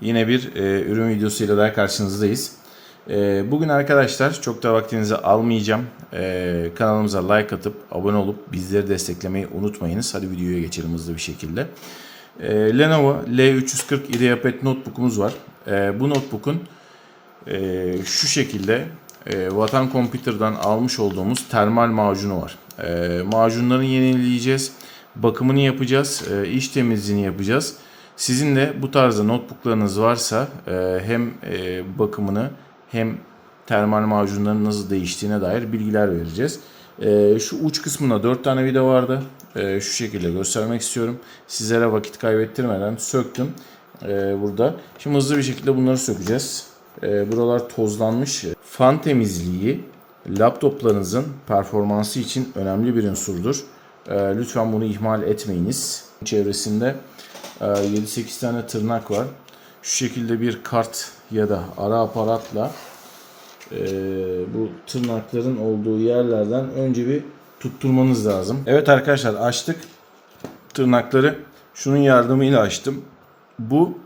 Yine bir e, ürün videosuyla daha karşınızdayız. E, bugün arkadaşlar çok da vaktinizi almayacağım. E, kanalımıza like atıp abone olup bizleri desteklemeyi unutmayınız. Hadi videoya geçelim hızlı bir şekilde. E, Lenovo L340 IdeaPad notebook'umuz var. E, bu notebook'un e, şu şekilde e, Vatan Computer'dan almış olduğumuz termal macunu var. E, macunların yenileyeceğiz. Bakımını yapacağız. E, iş temizliğini yapacağız. Sizin de bu tarzda notebooklarınız varsa e, hem e, bakımını hem termal macunların nasıl değiştiğine dair bilgiler vereceğiz. E, şu uç kısmında 4 tane vida vardı. Şu şekilde göstermek istiyorum. Sizlere vakit kaybettirmeden söktüm burada. Şimdi hızlı bir şekilde bunları sökeceğiz. Buralar tozlanmış. Fan temizliği laptoplarınızın performansı için önemli bir unsurdur. Lütfen bunu ihmal etmeyiniz. Çevresinde 7-8 tane tırnak var. Şu şekilde bir kart ya da ara aparatla e, bu tırnakların olduğu yerlerden önce bir tutturmanız lazım. Evet arkadaşlar açtık. Tırnakları şunun yardımıyla açtım. Bu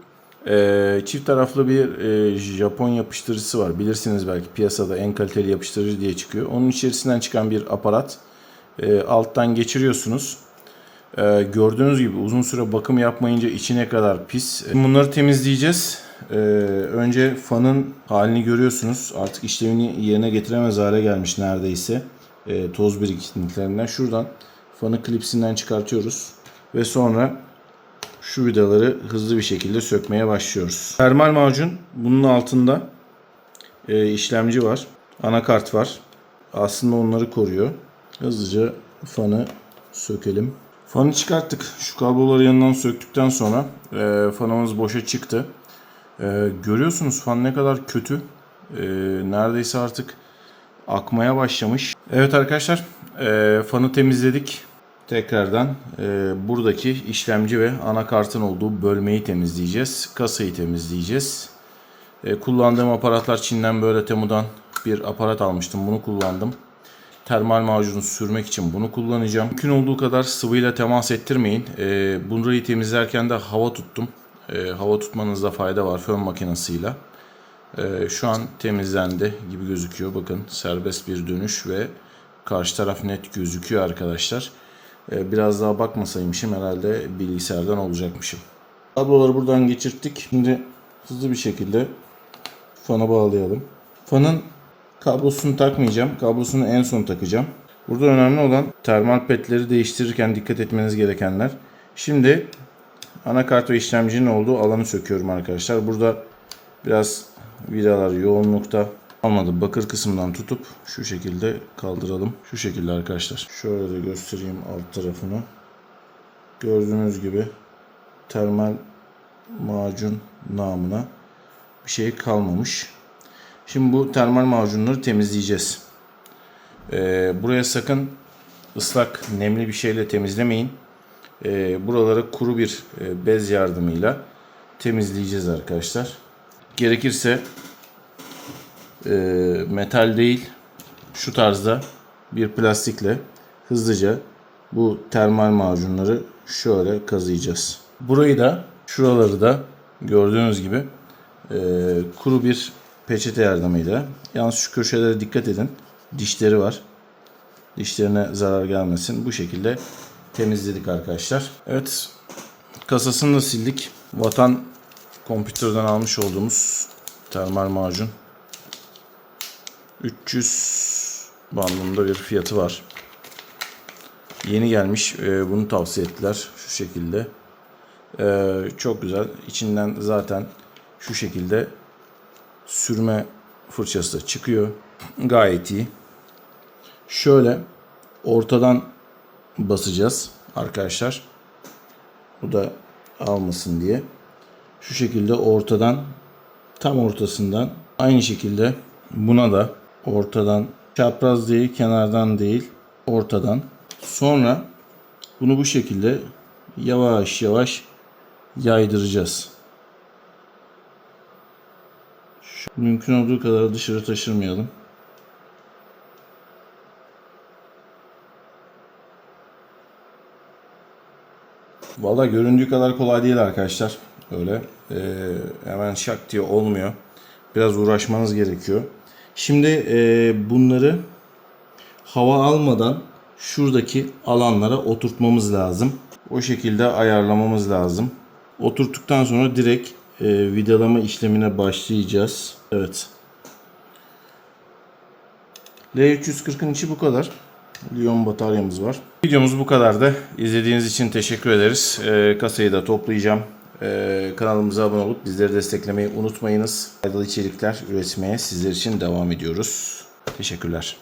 e, çift taraflı bir e, Japon yapıştırıcısı var. Bilirsiniz belki piyasada en kaliteli yapıştırıcı diye çıkıyor. Onun içerisinden çıkan bir aparat. E, alttan geçiriyorsunuz. E, gördüğünüz gibi uzun süre bakım yapmayınca içine kadar pis. Bunları temizleyeceğiz. E, önce fanın halini görüyorsunuz. Artık işlevini yerine getiremez hale gelmiş neredeyse. E, toz birikintilerinden. Şuradan fanı klipsinden çıkartıyoruz. Ve sonra şu vidaları hızlı bir şekilde sökmeye başlıyoruz. Termal macun bunun altında e, işlemci var. Anakart var. Aslında onları koruyor. Hızlıca fanı sökelim. Fanı çıkarttık. Şu kabloları yanından söktükten sonra e, fanımız boşa çıktı. E, görüyorsunuz fan ne kadar kötü. E, neredeyse artık akmaya başlamış. Evet arkadaşlar e, fanı temizledik. Tekrardan e, buradaki işlemci ve anakartın olduğu bölmeyi temizleyeceğiz. Kasayı temizleyeceğiz. E, kullandığım aparatlar Çin'den böyle Temu'dan bir aparat almıştım. Bunu kullandım. Termal macunu sürmek için bunu kullanacağım. Mümkün olduğu kadar sıvıyla temas ettirmeyin. E, burayı temizlerken de hava tuttum. E, hava tutmanızda fayda var fön makinesiyle. E, şu an temizlendi gibi gözüküyor. Bakın serbest bir dönüş ve karşı taraf net gözüküyor arkadaşlar. E, biraz daha bakmasaymışım herhalde bilgisayardan olacakmışım. Kabloları buradan geçirttik. Şimdi hızlı bir şekilde fana bağlayalım. Fanın kablosunu takmayacağım. Kablosunu en son takacağım. Burada önemli olan termal petleri değiştirirken dikkat etmeniz gerekenler. Şimdi anakart ve işlemcinin olduğu alanı söküyorum arkadaşlar. Burada biraz vidalar yoğunlukta almadı. Bakır kısmından tutup şu şekilde kaldıralım. Şu şekilde arkadaşlar. Şöyle de göstereyim alt tarafını. Gördüğünüz gibi termal macun namına bir şey kalmamış. Şimdi bu termal macunları temizleyeceğiz. Ee, buraya sakın ıslak nemli bir şeyle temizlemeyin. Ee, buraları kuru bir e, bez yardımıyla temizleyeceğiz arkadaşlar. Gerekirse e, metal değil şu tarzda bir plastikle hızlıca bu termal macunları şöyle kazıyacağız. Burayı da şuraları da gördüğünüz gibi e, kuru bir peçete yardımıyla yalnız şu köşelere dikkat edin dişleri var dişlerine zarar gelmesin bu şekilde temizledik arkadaşlar. Evet kasasını da sildik. Vatan Computer'dan almış olduğumuz termal macun 300 bandında bir fiyatı var. Yeni gelmiş. e, Bunu tavsiye ettiler. Şu şekilde. E, Çok güzel. İçinden zaten şu şekilde sürme fırçası çıkıyor. Gayet iyi. Şöyle ortadan basacağız arkadaşlar. Bu da almasın diye. Şu şekilde ortadan tam ortasından aynı şekilde buna da ortadan çapraz değil kenardan değil ortadan sonra bunu bu şekilde yavaş yavaş yaydıracağız. Şu- Mümkün olduğu kadar dışarı taşırmayalım. Valla göründüğü kadar kolay değil arkadaşlar. Öyle e, hemen şak diye olmuyor. Biraz uğraşmanız gerekiyor. Şimdi e, bunları hava almadan şuradaki alanlara oturtmamız lazım. O şekilde ayarlamamız lazım. Oturttuktan sonra direkt e, vidalama işlemine başlayacağız. Evet. L340'ın içi bu kadar. Lion bataryamız var. Videomuz bu kadardı. İzlediğiniz için teşekkür ederiz. E, kasayı da toplayacağım. E, kanalımıza abone olup bizleri desteklemeyi unutmayınız. Faydalı içerikler üretmeye sizler için devam ediyoruz. Teşekkürler.